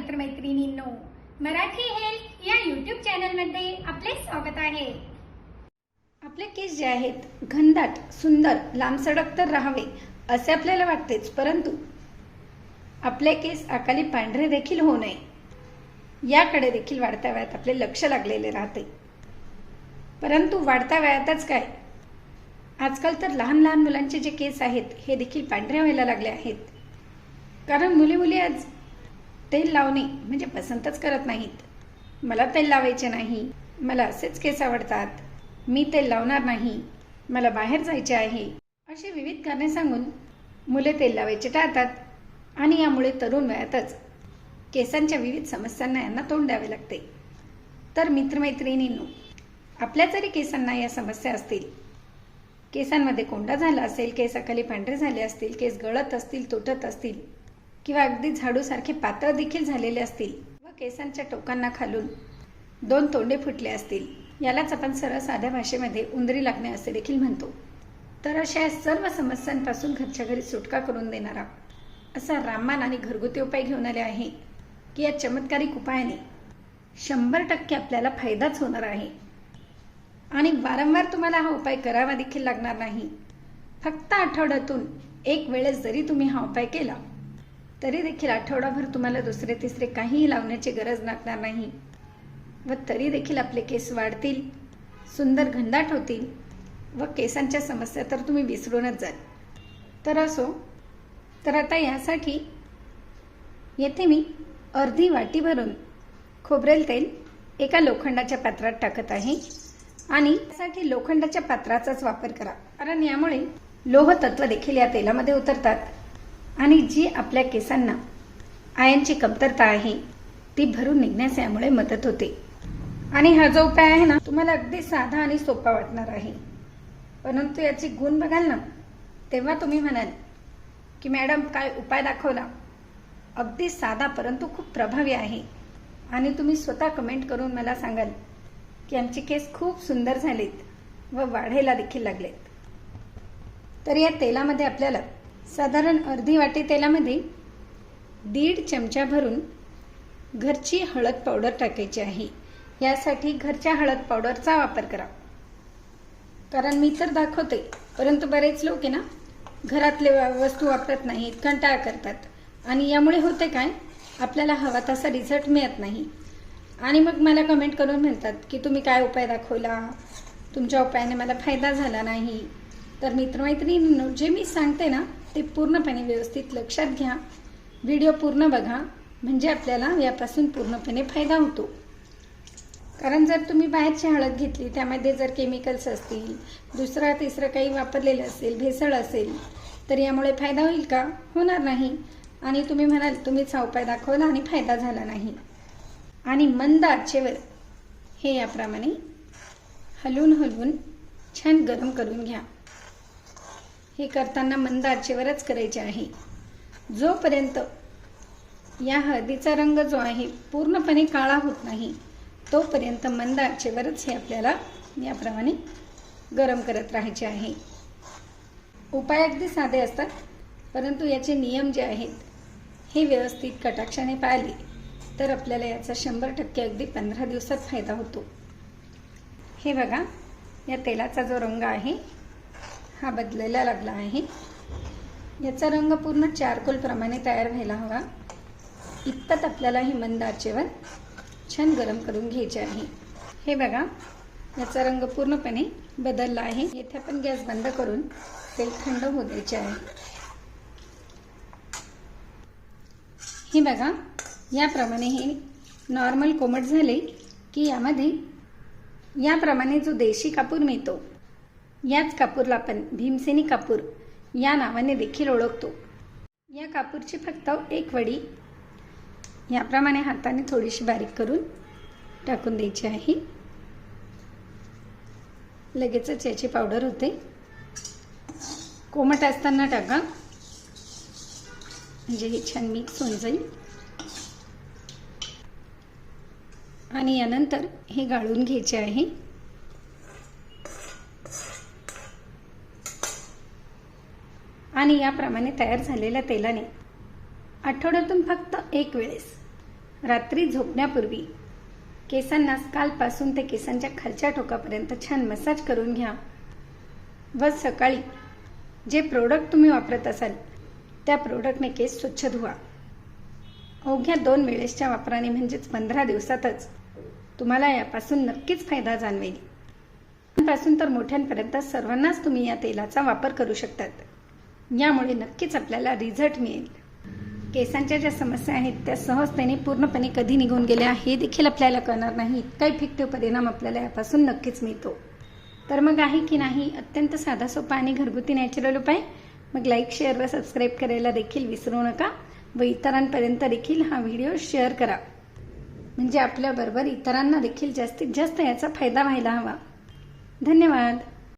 Marathi health या YouTube चॅनलमध्ये आपले स्वागत आहे. आपले केस जे आहेत घनदाट सुंदर लांबसडक तर राहावे असे आपल्याला वाटतेच परंतु आपले केस अकाली पांढरे देखील होऊ नये. याकडे देखील वाढत्या वयात आपले लक्ष लागलेले राहते. परंतु वाढत्या वयातच काय? आजकाल तर लहान लहान मुलांचे जे केस आहेत हे देखील पांढरे व्हायला लागले आहेत. कारण मुली मुली आज तेल लावणे म्हणजे पसंतच करत नाहीत. मला तेल लावायचे नाही. मला असेच केस आवडतात. मी तेल लावणार नाही. मला बाहेर जायचे आहे. अशी विविध कारणे सांगून मुले तेल लावायचे टाळतात आणि यामुळे तरुण वयातच केसांच्या विविध समस्यांना यांना तोंड द्यावे लागते. तर मित्रमैत्रिणींनो आपल्या जरी केसांना या समस्या असतील केसांमध्ये कोंडा झाला असेल केसाखाली पांढरे झाले असतील केस गळत असतील तुटत असतील किंवा अगदी झाडूसारखे पातळ देखील झालेले असतील व केसांच्या टोकांना खालून दोन तोंडे फुटले असतील यालाच आपण सरळ साध्या भाषेमध्ये उंदरी लागणे असे देखील म्हणतो. तर अशा या सर्व समस्यांपासून घरच्या घरी सुटका करून देणारा असा राममान आणि घरगुती उपाय घेऊन आले आहे की या चमत्कारिक उपायाने शंभर टक्के आपल्याला फायदाच होणार आहे. आणि वारंवार तुम्हाला हा उपाय करावा देखील लागणार नाही. फक्त आठवड्यातून एक वेळेस जरी तुम्ही हा उपाय केला तरी देखील आठवडाभर तुम्हाला दुसरे तिसरे काहीही लावण्याची गरज लागणार नाही. व तरी देखील आपले केस वाढतील सुंदर घनदाट होतील व केसांच्या समस्या तर तुम्ही विसरूनच जाल. तर असो तर आता यासाठी येथे मी अर्धी वाटी भरून खोबरेल तेल एका लोखंडाच्या पात्रात टाकत आहे आणि त्यासाठी लोखंडाच्या पात्राचाच वापर करा. कारण यामुळे लोह तत्व देखील या तेलामध्ये उतरतात. आणि जी आपल्या केसांना आयनची कमतरता आहे ती भरून निघण्यास यामुळे मदत होते. आणि हा जो उपाय आहे ना तुम्हाला अगदी साधा आणि सोपा वाटणार आहे. परंतु याची गुण बघाल ना तेव्हा तुम्ही म्हणाल की मॅडम काय उपाय दाखवला? अगदी साधा परंतु खूप प्रभावी आहे. आणि तुम्ही स्वतः कमेंट करून मला सांगाल की आमचे केस खूप सुंदर झालेत व वाढायला देखील लागलेत. तर या तेलामध्ये आपल्याला साधारण अर्धी वाटी तेलामध्ये दीड चमचा भरून घरची हळद पावडर टाकायची आहे. यासाठी घरच्या हळद पावडरचा वापर करा. कारण मी तर दाखवते परंतु बरेच लोक आहे ना घरातले वस्तू वापरत नाहीत कंटाळा करतात. आणि यामुळे होते काय आपल्याला हवा तसा रिझल्ट मिळत नाही. आणि मग मला कमेंट करून म्हणतात की तुम्ही काय उपाय दाखवला? तुमच्या उपायाने मला फायदा झाला नाही. तर मित्रमैत्रिणींनो जे मी सांगते ना ते पूर्णपणे व्यवस्थित लक्षात घ्या. व्हिडिओ पूर्ण बघा म्हणजे आपल्याला यापासून पूर्णपणे फायदा होतो. कारण जर तुम्ही बाहेरची हळद घेतली त्यामध्ये जर केमिकल्स असतील दुसरा तिसरं काही वापरलेलं असेल भेसळ असेल तर यामुळे फायदा होईल का? होणार नाही. आणि तुम्ही म्हणाल तुम्हीच हा उपाय दाखवला आणि फायदा झाला नाही. आणि मंद आचेवर हे याप्रमाणे हलवून हलवून छान गरम करून घ्या. हे करताना मंद आचेवरच करायचे आहे. जोपर्यंत या हळदीचा रंग जो आहे पूर्णपणे काळा होत नाही तोपर्यंत मंद आचेवरच हे आपल्याला याप्रमाणे गरम करत राहायचे आहे. उपाय अगदी साधे असतात परंतु याचे नियम जे आहेत हे व्यवस्थित कटाक्षाने पाळले तर आपल्याला याचा शंभर टक्के अगदी पंधरा दिवसात फायदा होतो. हे बघा या तेलाचा जो रंग आहे हा बदलायला लागला आहे. याचा रंग पूर्ण चारकोलप्रमाणे तयार व्हायला हवा. इतपत आपल्याला ही मंद आचेवर छान गरम करून घ्यायचे आहे. हे बघा याचा रंग पूर्णपणे बदलला आहे. येथे आपण गॅस बंद करून तेल थंड होऊ द्यायचे आहे. हे बघा याप्रमाणे हे नॉर्मल कोमट झाले की यामध्ये याप्रमाणे जो देशी कापूर मिळतो याच कापूरला आपण भीमसेनी कापूर या नावाने देखील ओळखतो. या कापूरची फक्त एक वडी याप्रमाणे हाताने थोडीशी बारीक करून टाकून द्यायची आहे. लगेचच याची पावडर होते. कोमट असताना टाका. म्हणजे हे छान मिक्स होऊन जाईल. आणि यानंतर हे गाळून घ्यायचे आहे. आणि याप्रमाणे तयार झालेल्या तेलाने आठवड्यातून फक्त एक वेळेस रात्री झोपण्यापूर्वी केसांना कालपासून ते केसांच्या खालच्या टोकापर्यंत छान मसाज करून घ्या. व सकाळी जे प्रोडक्ट तुम्ही वापरत असाल त्या प्रोडक्टने केस स्वच्छ धुवा. अवघ्या दोन वेळेसच्या वापराने म्हणजेच पंधरा दिवसातच तुम्हाला यापासून नक्कीच फायदा जाणवेल. पासून तर मोठ्यांपर्यंत सर्वांनाच तुम्ही या तेलाचा वापर करू शकतात. यामुळे नक्कीच आपल्याला रिझल्ट मिळेल. केसांच्या ज्या समस्या आहेत त्या सहजतेने पूर्णपणे कधी निघून गेल्या हे देखील आपल्याला कळणार नाही. इतका इफेक्टिव्ह परिणाम आपल्याला यापासून नक्कीच मिळतो. तर मग आहे की नाही अत्यंत साधा सोपा आणि घरगुती नॅचरल उपाय? मग लाईक शेअर व सबस्क्राईब करायला देखील विसरू नका व इतरांपर्यंत देखील हा व्हिडिओ शेअर करा. म्हणजे आपल्याबरोबर इतरांना देखील जास्तीत जास्त याचा फायदा व्हायला हवा. धन्यवाद.